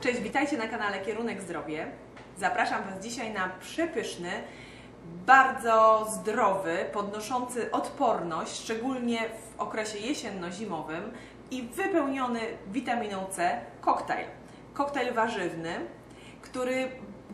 Cześć, witajcie na kanale Kierunek Zdrowie. Zapraszam Was dzisiaj na przepyszny, bardzo zdrowy, podnoszący odporność, szczególnie w okresie jesienno-zimowym i wypełniony witaminą C koktajl. Koktajl warzywny, który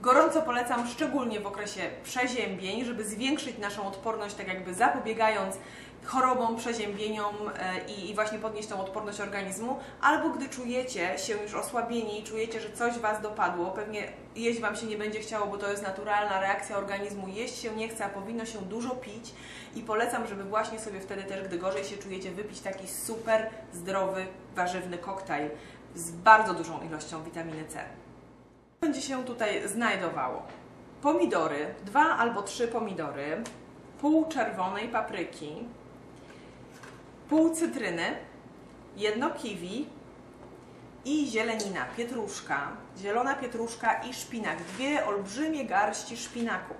gorąco polecam szczególnie w okresie przeziębień, żeby zwiększyć naszą odporność, tak jakby zapobiegając chorobom, przeziębieniom e, i, właśnie podnieść tą odporność organizmu, albo gdy czujecie się już osłabieni i czujecie, że coś Was dopadło, pewnie jeść Wam się nie będzie chciało, bo to jest naturalna reakcja organizmu, jeść się nie chce, a powinno się dużo pić. I polecam, żeby właśnie sobie wtedy też, gdy gorzej się czujecie, wypić taki super zdrowy, warzywny koktajl z bardzo dużą ilością witaminy C. Będzie się tutaj znajdowało? Pomidory, dwa albo trzy pomidory, pół czerwonej papryki, pół cytryny, jedno kiwi i zielenina, pietruszka, zielona pietruszka i szpinak, dwie olbrzymie garści szpinaku.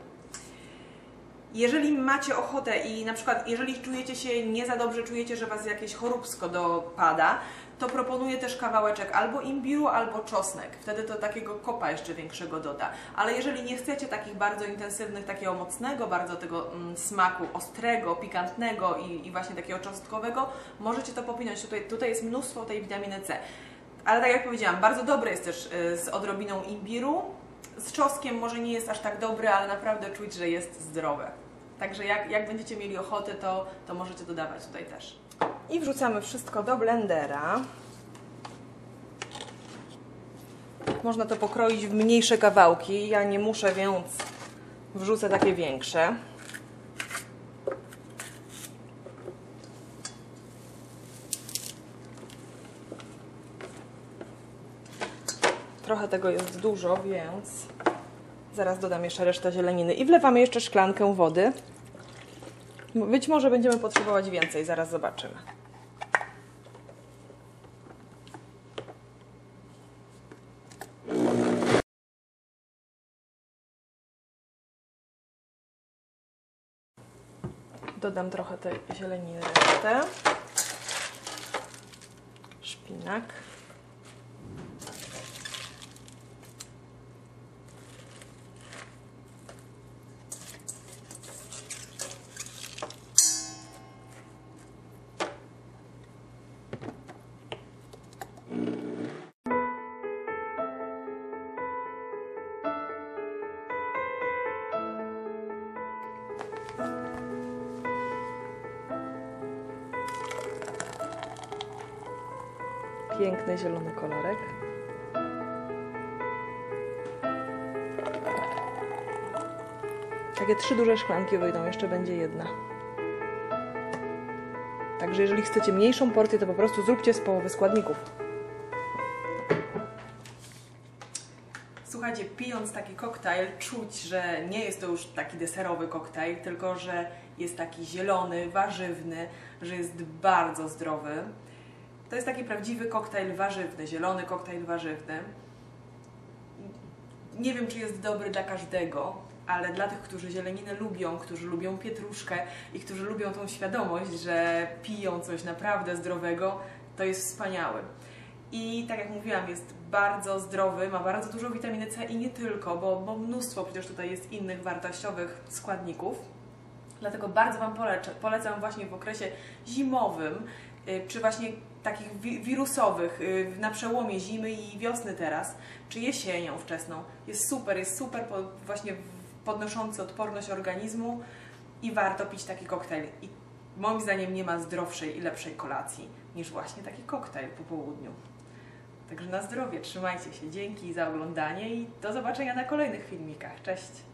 Jeżeli macie ochotę i na przykład jeżeli czujecie się nie za dobrze, czujecie, że Was jakieś choróbsko dopada, to proponuję też kawałeczek albo imbiru, albo czosnek. Wtedy to takiego kopa jeszcze większego doda. Ale jeżeli nie chcecie takich bardzo intensywnych, takiego mocnego, bardzo tego mm, smaku ostrego, pikantnego i, i, właśnie takiego czosnkowego, możecie to popinąć. Tutaj, tutaj jest mnóstwo tej witaminy C. Ale tak jak powiedziałam, bardzo dobre jest też y, z odrobiną imbiru. Z czosnkiem może nie jest aż tak dobre, ale naprawdę czuć, że jest zdrowe. Także jak, jak będziecie mieli ochotę, to, to możecie dodawać tutaj też. I wrzucamy wszystko do blendera. Można to pokroić w mniejsze kawałki. Ja nie muszę, więc wrzucę takie większe. Trochę tego jest dużo, więc zaraz dodam jeszcze resztę zieleniny. I wlewamy jeszcze szklankę wody. Być może będziemy potrzebować więcej, zaraz zobaczymy. Dodam trochę tej zieleniny resztę. Szpinak. Piękny zielony kolorek. Takie trzy duże szklanki wyjdą, jeszcze będzie jedna. Także jeżeli chcecie mniejszą porcję, to po prostu zróbcie z połowy składników. Słuchajcie, pijąc taki koktajl, czuć, że nie jest to już taki deserowy koktajl, tylko że jest taki zielony, warzywny, że jest bardzo zdrowy. To jest taki prawdziwy koktajl warzywny, zielony koktajl warzywny. Nie wiem, czy jest dobry dla każdego, ale dla tych, którzy zieleninę lubią, którzy lubią pietruszkę i którzy lubią tą świadomość, że piją coś naprawdę zdrowego, to jest wspaniały. I tak jak mówiłam, jest bardzo zdrowy, ma bardzo dużo witaminy C i nie tylko, bo, bo mnóstwo przecież tutaj jest innych wartościowych składników. Dlatego bardzo Wam polecam, polecam właśnie w okresie zimowym, y, czy właśnie takich wirusowych y, na przełomie zimy i wiosny teraz, czy jesienią wczesną. Jest super, jest super właśnie podnoszący odporność organizmu i warto pić taki koktajl. I moim zdaniem nie ma zdrowszej i lepszej kolacji niż właśnie taki koktajl po południu. Także na zdrowie, trzymajcie się, dzięki za oglądanie i do zobaczenia na kolejnych filmikach. Cześć!